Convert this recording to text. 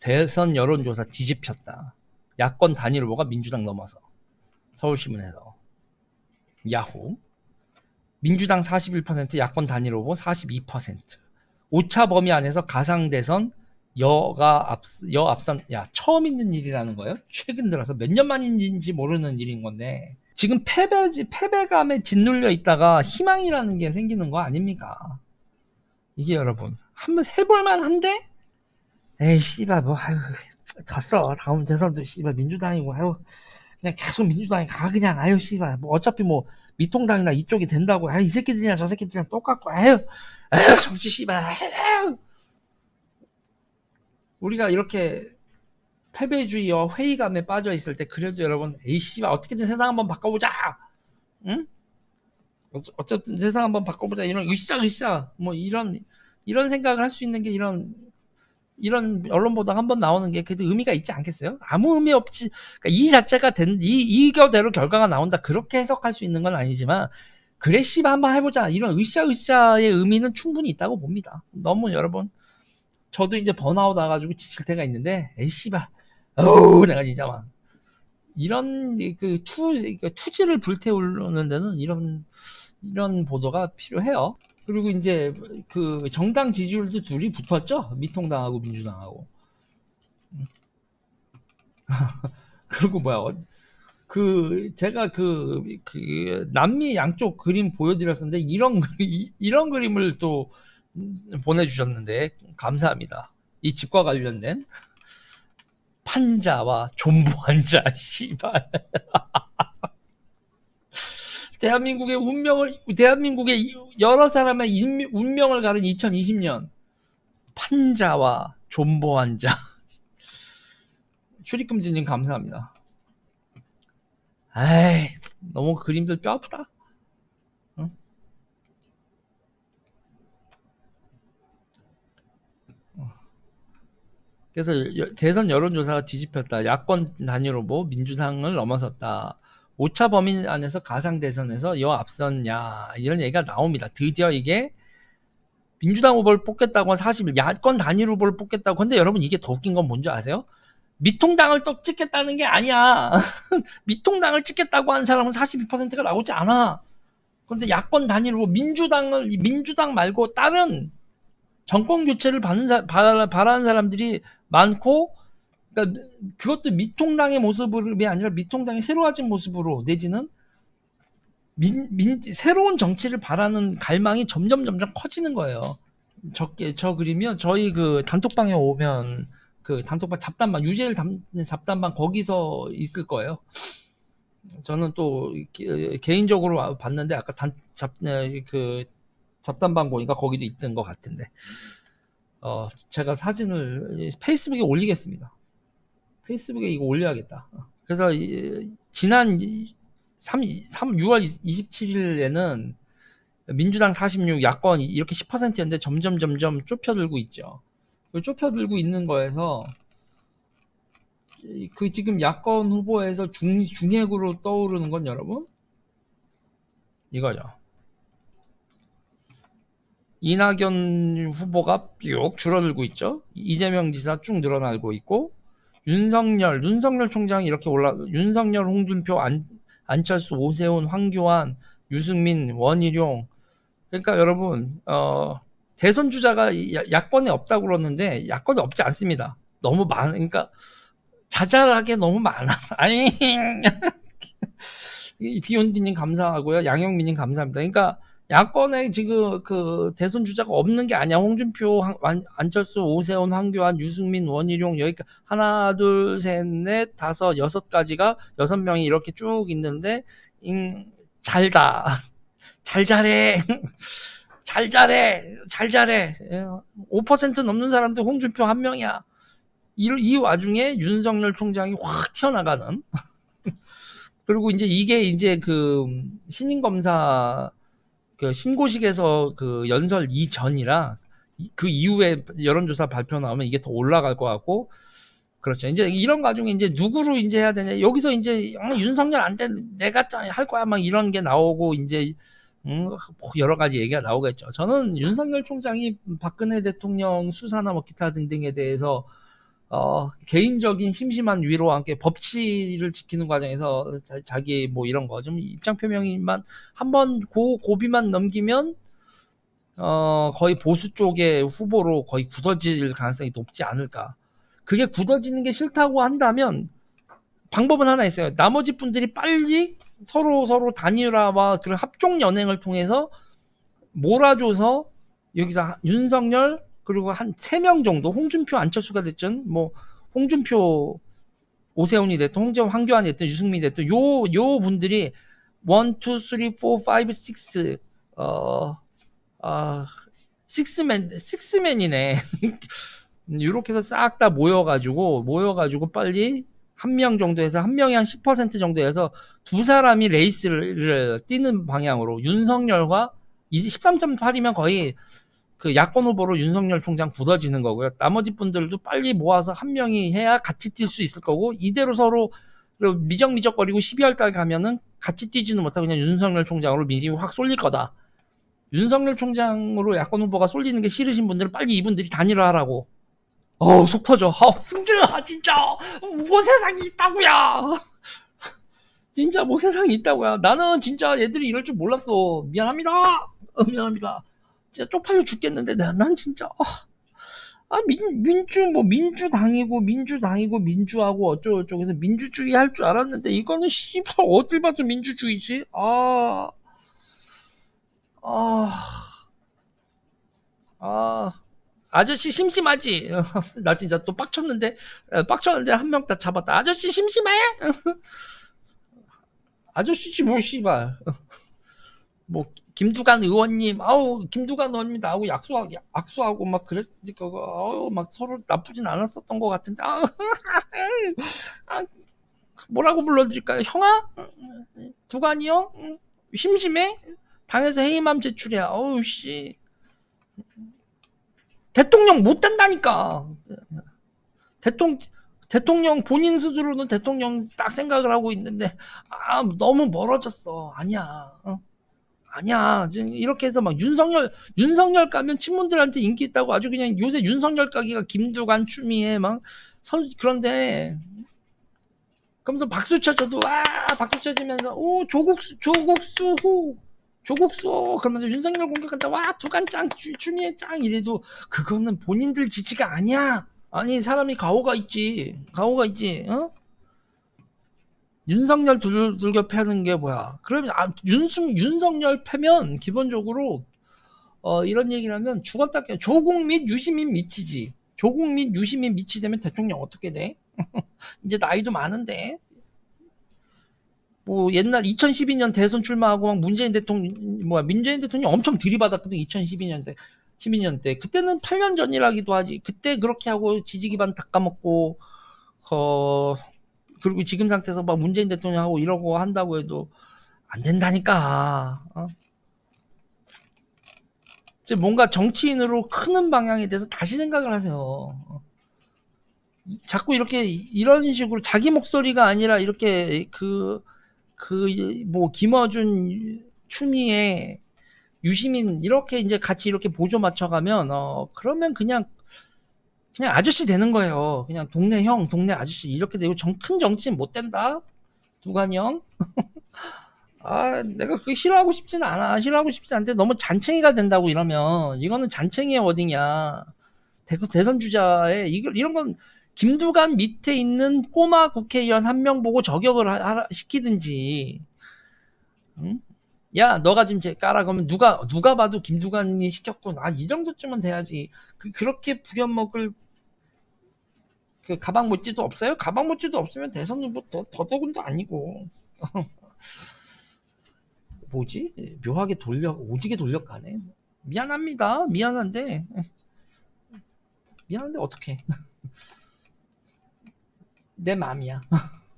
대선 여론조사 뒤집혔다. 야권 단일 후보가 민주당 넘어서 서울신문에서 야후 민주당 41% 야권 단일 후보 42% 오차 범위 안에서 가상 대선 여가 앞, 여 앞선, 야, 처음 있는 일이라는 거예요? 최근 들어서 몇 년 만인지 모르는 일인 건데, 지금 패배, 패배감에 짓눌려 있다가 희망이라는 게 생기는 거 아닙니까? 이게 여러분, 한번 해볼만 한데? 에이, 씨발, 뭐, 아유, 졌어. 다음 대선도 씨발 민주당이고, 아유, 그냥 계속 민주당이 가, 그냥, 아유, 씨발, 뭐, 어차피 뭐, 미통당이나 이쪽이 된다고, 아유, 이 새끼들이나 저 새끼들이랑 똑같고, 아유, 아유, 정치 씨발, 아유. 우리가 이렇게 패배주의와 회의감에 빠져 있을 때 그래도 여러분 에이씨 어떻게든 세상 한번 바꿔보자 응? 어쨌든 세상 한번 바꿔보자 이런 으쌰 으쌰 뭐 이런 이런 생각을 할 수 있는 게 이런 이런 언론 보도 한 번 나오는 게 그래도 의미가 있지 않겠어요? 아무 의미 없지. 그러니까 이 자체가 된, 이, 이거대로 결과가 나온다. 그렇게 해석할 수 있는 건 아니지만, 그래, 씨발, 한번 해보자. 이런 으쌰으쌰의 의미는 충분히 있다고 봅니다. 너무 여러분, 저도 이제 번아웃 와가지고 지칠 때가 있는데, 에이, 씨발. 어우, 내가 진짜 막. 이런, 그, 투, 그 투지를 불태우는 데는 이런, 이런 보도가 필요해요. 그리고 이제, 그, 정당 지지율도 둘이 붙었죠? 미통당하고 민주당하고. 그리고 뭐야, 그, 제가 그, 그, 남미 양쪽 그림 보여드렸었는데, 이런, 이런 그림을 또, 보내주셨는데 감사합니다. 이 집과 관련된 판자와 존부 환자 씨발 대한민국의 운명을 대한민국의 여러 사람의 운명을 가른 2020년 판자와 존보 환자 출입금지님 감사합니다. 에이 너무 그림들 뼈 아프다. 그래서 대선 여론조사가 뒤집혔다. 야권 단일 후보 민주당을 넘어섰다. 오차 범위 안에서 가상 대선에서 여 앞선냐 이런 얘기가 나옵니다. 드디어 이게 민주당 후보를 뽑겠다고 한 40일 야권 단일 후보를 뽑겠다고 근데 여러분 이게 더 웃긴 건 뭔지 아세요? 미통당을 또 찍겠다는 게 아니야. 미통당을 찍겠다고 한 사람은 42%가 나오지 않아. 근데 야권 단일 후보 민주당을 민주당 말고 다른 정권 교체를 받는 사, 바라는 사람들이 많고 그러니까 그것도 미통당의 모습이 아니라 미통당이 새로워진 모습으로 내지는 민, 민, 새로운 정치를 바라는 갈망이 점점 점점 커지는 거예요. 적게 저 그리면 저희 그 단톡방에 오면 그 단톡방 잡담방 유재일 잡담방 거기서 있을 거예요. 저는 또 개인적으로 봤는데 아까 단 잡 그 잡담방 보니까 거기도 있던 것 같은데 어 제가 사진을 페이스북에 올리겠습니다. 페이스북에 이거 올려야겠다. 그래서 이, 지난 3, 3 6월 27일에는 민주당 46, 야권 이렇게 10%였는데 점점 점점 좁혀들고 있죠. 좁혀들고 있는 거에서 그 지금 야권 후보에서 중, 중핵으로 떠오르는 건 여러분 이거죠. 이낙연 후보가 쭉 줄어들고 있죠. 이재명 지사 쭉 늘어나고 있고 윤석열, 윤석열 총장이 이렇게 올라 윤석열, 홍준표, 안, 안철수, 오세훈, 황교안, 유승민, 원희룡 그러니까 여러분 어, 대선 주자가 야권에 없다고 그러는데 야권에 없지 않습니다. 너무 많, 그러니까 자잘하게 너무 많아. 아니 비욘디님 감사하고요, 양영민님 감사합니다. 그러니까 야권에 지금 그 대선 주자가 없는 게 아니야. 홍준표, 안철수, 오세훈, 황교안, 유승민, 원희룡 여기 하나, 둘, 셋, 넷, 다섯, 여섯 가지가 여섯 명이 이렇게 쭉 있는데 음, 잘다, 잘 잘해, 잘 잘해, 잘 잘해. 5% 넘는 사람도 홍준표 한 명이야. 이, 이 와중에 윤석열 총장이 확 튀어나가는. 그리고 이제 이게 이제 그 신임 검사 그 신고식에서 그 연설 이전이라 그 이후에 여론조사 발표 나오면 이게 더 올라갈 것 같고 그렇죠. 이제 이런 과정에 이제 누구로 이제 해야 되냐. 여기서 이제 어, 윤석열 안 돼. 내가 할 거야. 막 이런 게 나오고 이제 음, 뭐 여러 가지 얘기가 나오겠죠. 저는 윤석열 총장이 박근혜 대통령 수사나 뭐 기타 등등에 대해서 어, 개인적인 심심한 위로와 함께 법치를 지키는 과정에서 자, 기뭐 이런 거 좀 입장 표명이만 한번 고 고비만 넘기면 어, 거의 보수 쪽의 후보로 거의 굳어질 가능성이 높지 않을까. 그게 굳어지는 게 싫다고 한다면 방법은 하나 있어요. 나머지 분들이 빨리 서로 서로 단일화와 그런 합종 연행을 통해서 몰아줘서 여기서 윤석열 그리고 한 세 명 정도 홍준표 안철수가 됐든 뭐 홍준표 오세훈이 됐든 홍재원 황교안이 됐든 유승민이 됐든 요 요 분들이 1, 2, 3, 4, 5, 6 어, 아, 식스맨, 식스맨이네. 이렇게 해서 싹 다 모여가지고, 모여가지고 빨리 한 명 정도 해서, 한 명이 한 10% 정도 해서 두 사람이 레이스를 뛰는 방향으로 윤석열과 13.8이면 거의 그 야권 후보로 윤석열 총장 굳어지는 거고요. 나머지 분들도 빨리 모아서 한 명이 해야 같이 뛸 수 있을 거고, 이대로 서로 미적미적거리고 12월 달 가면은 같이 뛰지는 못하고 그냥 윤석열 총장으로 민심이 확 쏠릴 거다. 윤석열 총장으로 야권 후보가 쏠리는 게 싫으신 분들은 빨리 이분들이 단일화하라고. 어우, 속 터져. 어, 승진아, 진짜. 뭐 세상이 있다고야. 진짜 뭐 세상이 있다고야. 나는 진짜 얘들이 이럴 줄 몰랐어. 미안합니다. 어, 미안합니다. 진짜 쪽팔려 죽겠는데, 난, 난 진짜. 아, 아, 민, 민주, 뭐, 민주당이고, 민주당이고, 민주하고, 어쩌고 저쩌고 해서 민주주의 할 줄 알았는데, 이거는 씨발, 어딜 봐서 민주주의지? 아. 아, 아, 아저씨 심심하지? 나 진짜 또 빡쳤는데, 어, 빡쳤는데 한 명 다 잡았다. 아저씨 심심해? 아저씨지 뭐 씨발. 뭐 김두관 의원님, 아우 김두관 의원님 나하고 약수하고 악수하고 막 그랬으니까, 아우 막 서로 나쁘진 않았었던 것 같은데, 아, 아, 뭐라고 불러드릴까요? 형아? 두관이요? 심심해? 당에서 회의만 제출이야. 어우 씨. 대통령 못 된다니까. 대통령 대통령 본인 스스로는 대통령 딱 생각을 하고 있는데 아 너무 멀어졌어. 아니야. 어? 아니야. 지금 이렇게 해서 막 윤석열 윤석열 가면 친문들한테 인기 있다고 아주 그냥 요새 윤석열 가기가 김두관 추미애 막 선, 그런데 그러면서 박수 쳐줘도. 와 박수 쳐주면서 오 조국수 조국수 호 조국수. 그러면서 윤석열 공격한다. 와 두간 짱 주- 추미애 짱 이래도 그거는 본인들 지지가 아니야. 아니 사람이 가오가 있지. 가오가 있지 어 윤석열 두들겨 패는 게 뭐야? 그러면 아, 윤승 윤석열 패면 기본적으로 어 이런 얘기를 하면 죽었다 깨 조국 및 유시민 미치지. 조국 및 유시민 미치 되면 대통령 어떻게 돼? 이제 나이도 많은데. 뭐 옛날 2012년 대선 출마하고 막 문재인 대통령 뭐야 문재인 대통령 엄청 들이받았거든 2012년 때 12년 때 그때는 8년 전이라기도 하지. 그때 그렇게 하고 지지 기반 닦아먹고 어 그리고 지금 상태에서 막 문재인 대통령하고 이러고 한다고 해도 안 된다니까 어? 이제 뭔가 정치인으로 크는 방향에 대해서 다시 생각을 하세요 어. 자꾸 이렇게 이런 식으로 자기 목소리가 아니라 이렇게 그 그 뭐 김어준 추미애 유시민 이렇게 이제 같이 이렇게 보조 맞춰가면 어 그러면 그냥 그냥 아저씨 되는 거예요. 그냥 동네 형, 동네 아저씨 이렇게 되고 정, 큰 정치인 못 된다. 두관형. 아, 내가 그게 싫어하고 싶지는 않아. 싫어하고 싶지 않은데 너무 잔챙이가 된다고 이러면 이거는 잔챙이의 워딩이야. 대, 대선 주자에 이거 이런 건 김두관 밑에 있는 꼬마 국회의원 한 명 보고 저격을 하- 하라- 시키든지. 응? 야, 너가 지금 제 까라 그러면 누가 누가 봐도 김두관이 시켰군. 아, 이 정도쯤은 돼야지. 그 그렇게 부려먹을 그 가방 못지도 없어요? 가방 못지도 없으면 대선 후보 더 더더군도 아니고. 뭐지? 묘하게 돌려 오지게 돌려가네. 미안합니다. 미안한데 미안한데 어떡해. 내 맘이야.